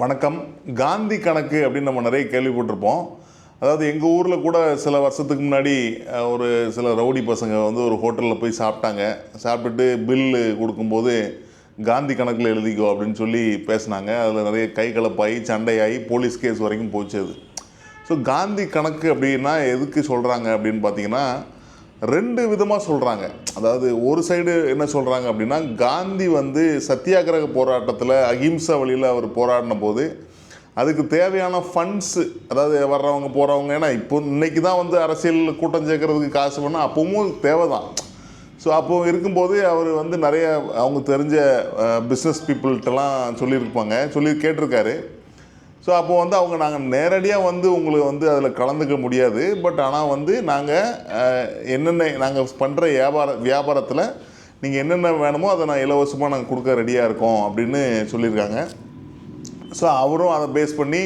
வணக்கம். காந்தி கணக்கு அப்படின்னு நம்ம நிறைய கேள்விப்பட்டிருப்போம். அதாவது எங்கள் ஊரில் கூட சில வருஷத்துக்கு முன்னாடி ஒரு சில ரவுடி பசங்க வந்து ஒரு ஹோட்டலில் போய் சாப்பிட்டாங்க. சாப்பிட்டுட்டு பில்லு கொடுக்கும்போது காந்தி கணக்கில் எழுதிக்கோ அப்படின்னு சொல்லி பேசினாங்க. அதில் நிறைய கை கலப்பாகி சண்டையாகி போலீஸ் கேஸ் வரைக்கும் போச்சு அது. ஸோ காந்தி கணக்கு அப்படின்னா எதுக்கு சொல்கிறாங்க அப்படின்னு பார்த்தீங்கன்னா ரெண்டு விதமாக சொல்கிறாங்க அதாவது ஒரு சைடு என்ன சொல்கிறாங்க அப்படின்னா காந்தி வந்து சத்தியாகிரக போராட்டத்தில் அகிம்சா வழியில் அவர் போராடின போது அதுக்கு தேவையான ஃபண்ட்ஸு அதாவது வர்றவங்க போகிறவங்க ஏன்னா இப்போ இன்றைக்கி தான் வந்து அரசியல் கூட்டம் சேர்க்கறதுக்கு காசு பண்ணால் அப்பவும் தேவை தான் ஸோ அப்போ இருக்கும்போது அவர் வந்து நிறைய அவங்க தெரிஞ்ச பிஸ்னஸ் பீப்புள்கிட்டலாம் சொல்லியிருப்பாங்க. சொல்லி கேட்டிருக்காரு. ஸோ அப்போ வந்து அவங்க நாங்கள் நேரடியாக வந்து உங்களுக்கு வந்து அதில் கலந்துக்க முடியாது. பட் ஆனால் வந்து நாங்கள் என்னென்ன நாங்கள் பண்ணுற வியாபார வியாபாரத்தில் நீங்கள் என்னென்ன வேணுமோ அதை நான் இலவசமாக நாங்கள் கொடுக்க ரெடியாக இருக்கோம் அப்படின்னு சொல்லியிருக்காங்க. ஸோ அவரும் அதை பேஸ் பண்ணி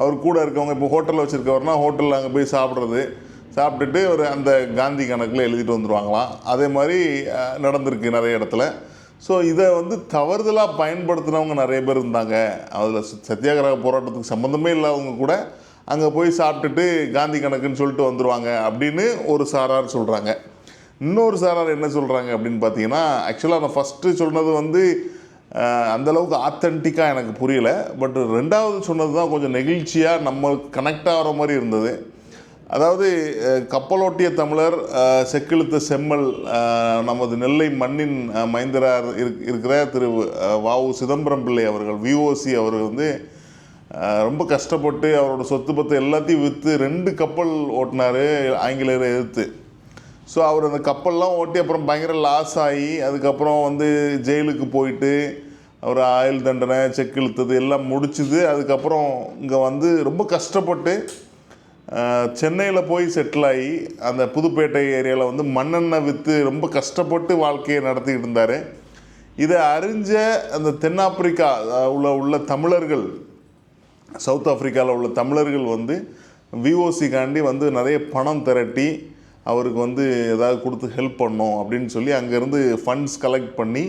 அவர் கூட இருக்கவங்க இப்போ ஹோட்டலில் வச்சுருக்கவர்னா ஹோட்டலில் அங்கே போய் சாப்பிட்றது. சாப்பிட்டுட்டு ஒரு அந்த காந்தி கணக்கில் எழுதிட்டு வந்துடுவாங்களாம் அதே மாதிரி நடந்திருக்கு நிறைய இடத்துல. ஸோ இதை வந்து தவறுதலாக பயன்படுத்தினவங்க நிறைய பேர் இருந்தாங்க. அதில் சத்தியாகிரக போராட்டத்துக்கு சம்மந்தமே இல்லாதவங்க கூட அங்கே போய் சாப்பிட்டுட்டு காந்தி கணக்குன்னு சொல்லிட்டு வந்துடுவாங்க அப்படின்னு ஒரு சாரார் சொல்கிறாங்க இன்னொரு சாரார் என்ன சொல்கிறாங்க அப்படின்னு பார்த்தீங்கன்னா ஆக்சுவலாக நான் ஃபஸ்ட்டு சொன்னது வந்து அந்தளவுக்கு ஆத்தென்டிக்காக எனக்கு புரியல. பட் ரெண்டாவது சொன்னது தான் கொஞ்சம் நெகிழ்ச்சியாக நம்ம கனெக்ட் ஆகிற மாதிரி இருந்தது. அதாவது கப்பலோட்டிய தமிழர் செக்கிழுத்த செம்மல் நமது நெல்லை மண்ணின் மைந்தரார் இருக்கிற திரு வாவு சிதம்பரம் பிள்ளை அவர்கள் விஓசி அவர்கள் வந்து ரொம்ப கஷ்டப்பட்டு அவரோட சொத்து பத்து எல்லாத்தையும் விற்று ரெண்டு கப்பல் ஓட்டினார் ஆங்கிலேயரை எதிர்த்து. ஸோ அவர் அந்த கப்பல்லாம் ஓட்டி அப்புறம் பயங்கர லாஸ் ஆகி அதுக்கப்புறம் வந்து ஜெயிலுக்கு போயிட்டு அவர் ஆயுள் தண்டனை செக் இழுத்தது எல்லாம் முடிச்சுது அதுக்கப்புறம் இங்கே வந்து ரொம்ப கஷ்டப்பட்டு சென்னையில் போய் செட்டில் ஆகி அந்த புதுப்பேட்டை ஏரியாவில் வந்து மண்ணெண்ணெய் விற்று ரொம்ப கஷ்டப்பட்டு வாழ்க்கையை நடத்திக்கிட்டு இருந்தார். இதை அறிஞ்ச அந்த தென்னாப்பிரிக்கா உள்ள உள்ள தமிழர்கள் சவுத் ஆஃப்ரிக்காவில் உள்ள தமிழர்கள் வந்து விஓசிக்காண்டி வந்து நிறைய பணம் திரட்டி அவருக்கு வந்து ஏதாவது கொடுத்து ஹெல்ப் பண்ணோம் அப்படின்னு சொல்லி அங்கேருந்து ஃபண்ட்ஸ் கலெக்ட் பண்ணி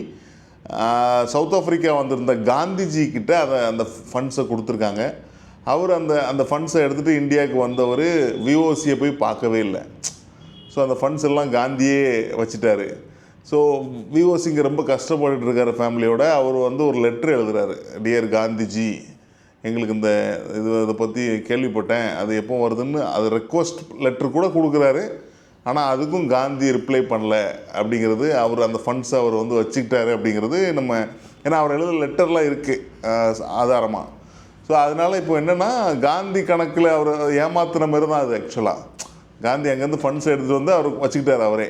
சவுத் ஆஃப்ரிக்கா வந்திருந்த காந்திஜி கிட்ட அதை அந்த ஃபண்ட்ஸை கொடுத்துருக்காங்க. அவர் அந்த அந்த ஃபண்ட்ஸை எடுத்துகிட்டு இந்தியாவுக்கு வந்தவர் விஓசியை போய் பார்க்கவே இல்லை. ஸோ அந்த ஃபண்ட்ஸ் எல்லாம் காந்தியே வச்சுட்டாரு. ஸோ விஓசிங்க ரொம்ப கஷ்டப்பட்டு இருக்கார் ஃபேமிலியோட அவர் வந்து ஒரு லெட்ரு எழுதுகிறாரு டியர் காந்திஜி எங்களுக்கு இந்த இது இதை பற்றி கேள்விப்பட்டேன். அது எப்போ வருதுன்னு அது ரெக்வஸ்ட் லெட்ரு கூட கொடுக்குறாரு. ஆனால் அதுக்கும் காந்தி ரிப்ளை பண்ணல. அப்படிங்கிறது அவர் அந்த ஃபண்ட்ஸை அவர் வந்து வச்சுக்கிட்டாரு அப்படிங்கிறது நம்ம ஏன்னா அவர் எழுத லெட்டர்லாம் இருக்குது ஆதாரமாக ஸோ அதனால் இப்போ என்னென்னா காந்தி கணக்கில் அவர் ஏமாத்துன மாதிரி தான் அது ஆக்சுவலாக காந்தி அங்கேருந்து ஃபண்ட்ஸ் எடுத்துகிட்டு வந்து அவர் வச்சுக்கிட்டார் அவரே.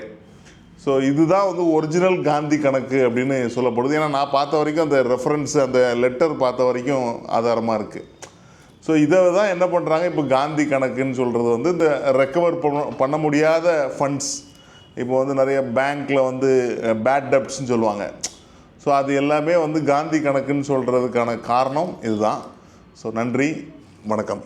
ஸோ இதுதான் வந்து ஒரிஜினல் காந்தி கணக்கு அப்படின்னு சொல்லப்படுது. ஏன்னா நான் பார்த்த வரைக்கும் அந்த ரெஃபரன்ஸ் அந்த லெட்டர் பார்த்த வரைக்கும் ஆதாரமாக இருக்குது ஸோ இதை தான் என்ன பண்ணுறாங்க இப்போ காந்தி கணக்குன்னு சொல்கிறது வந்து இந்த ரெக்கவர் பண்ண பண்ண முடியாத ஃபண்ட்ஸ் இப்போ வந்து நிறைய பேங்க்கில் வந்து பேட் டெப்ட்ஸ்னு சொல்லுவாங்க. ஸோ அது எல்லாமே வந்து காந்தி கணக்குன்னு சொல்கிறதுக்கான காரணம் இதுதான். ஸோ நன்றி வணக்கம்.